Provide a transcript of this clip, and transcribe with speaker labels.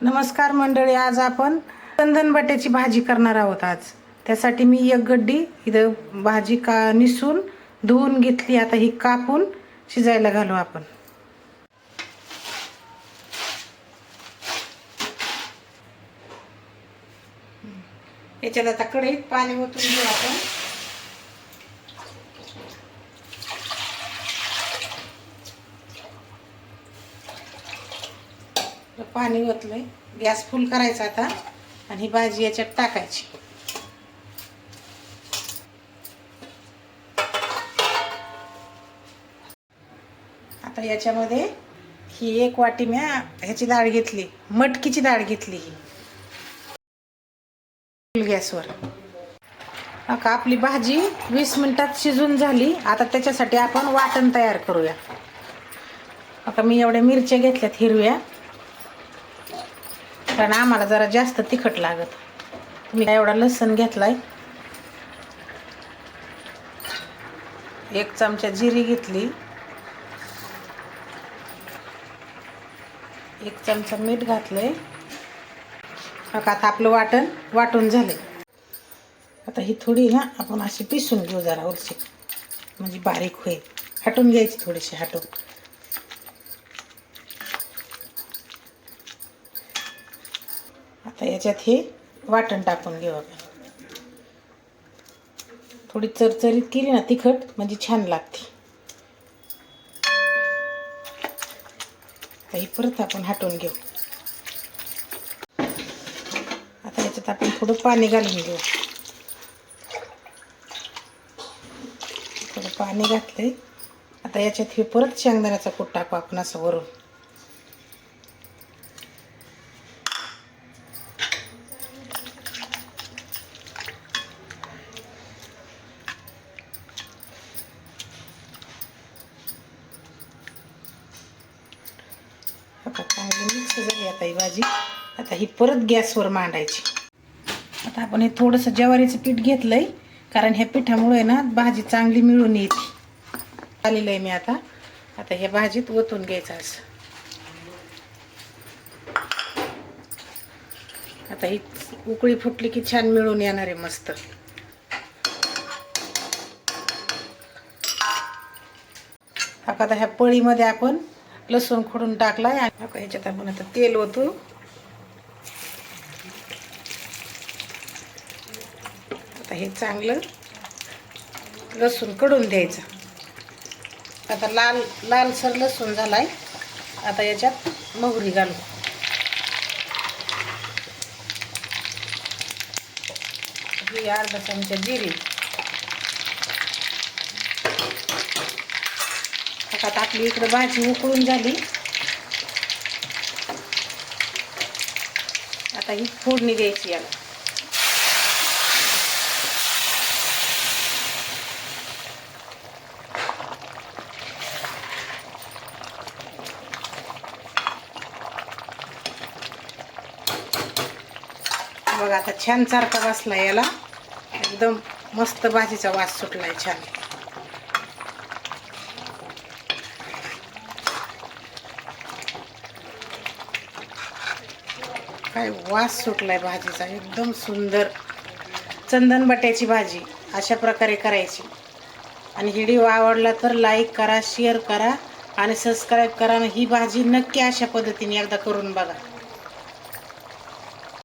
Speaker 1: नमस्कार मंडळी आज आपण कंदन बट्याची भाजी करणार आहोत आज. त्यासाठी मी एक गड्डी इथं भाजी का निसून धुवून घेतली आता ही कापून शिजायला घालू आपण. याच्यात आता कढईत पाणी ओतून घेऊ आपण. पाणी ओतलंय. गॅस फुल करायचा आता आणि ही भाजी याच्यात टाकायची. आता याच्यामध्ये ही एक वाटी म्या ह्याची डाळ घेतली. मटकीची डाळ घेतली ही. गॅसवर. आपली भाजी वीस मिनिटात शिजून झाली. आता त्याच्यासाठी आपण वाटण तयार करूया. आता मी एवढ्या मिरच्या घेतल्यात हिरव्या. कारण आम्हाला जरा जास्त तिखट लागत. मी एवढा लसूण घेतलाय? एक चमचा जिरी घेतली. एक चमचा मीठ घातलंय. आता आपलं वाटण वाटून झाले. आता ही थोडी ना आपण अशी पिसून घेऊ जरा वरची. म्हणजे बारीक होईल. हटून घ्यायची थोडीशी हटून. आता याच्यात हे वाटण टाकून घेऊ आपण थोडी चरचरीत केली ना तिखट म्हणजे छान लागते. आता ही परत आपण हटवून घेऊ. आता याच्यात आपण थोडं पाणी घालून घेऊ. थोडं पाणी घातलंय. आता याच्यात हे परत शेंगदाण्याचा कूट टाकू आपण असं वरून. आता चांगली मिक्स झाली आता ही भाजी. आता ही परत गॅसवर मांडायची. आता आपण हे थोडंसं ज्वारीचं पीठ घेतलंय कारण ह्या पिठामुळे ना भाजी चांगली मिळून येते. आलेलं आहे मी आता. आता ह्या भाजीत ओतून घ्यायचं असं. आता ही उकळी फुटली की छान मिळून येणार आहे मस्त. आता ह्या पळीमध्ये आपण लसूण खोडून टाकला आहे आता आपण आता तेल ओतू. आता हे चांगलं लसूणकडून द्यायचं आता लाल लालसर लसूण झाला आहे आता याच्यात मोहरी घालू. ही अर्धा चमचा जिरी. आता आपली इकडं भाजी उकळून झाली. आता ही फोडणी द्यायची याला. बघा आता छान चारका बसला याला. एकदम मस्त भाजीचा वास सुटलाय छान. काय वास सुटलाय भाजीचा एकदम सुंदर. चंदन बट्याची भाजी अशा प्रकारे करायची. आणि व्हिडिओ आवडला तर लाईक करा शेअर करा आणि सबस्क्राईब करा ही भाजी नक्की अशा पद्धतीने एकदा करून बघा.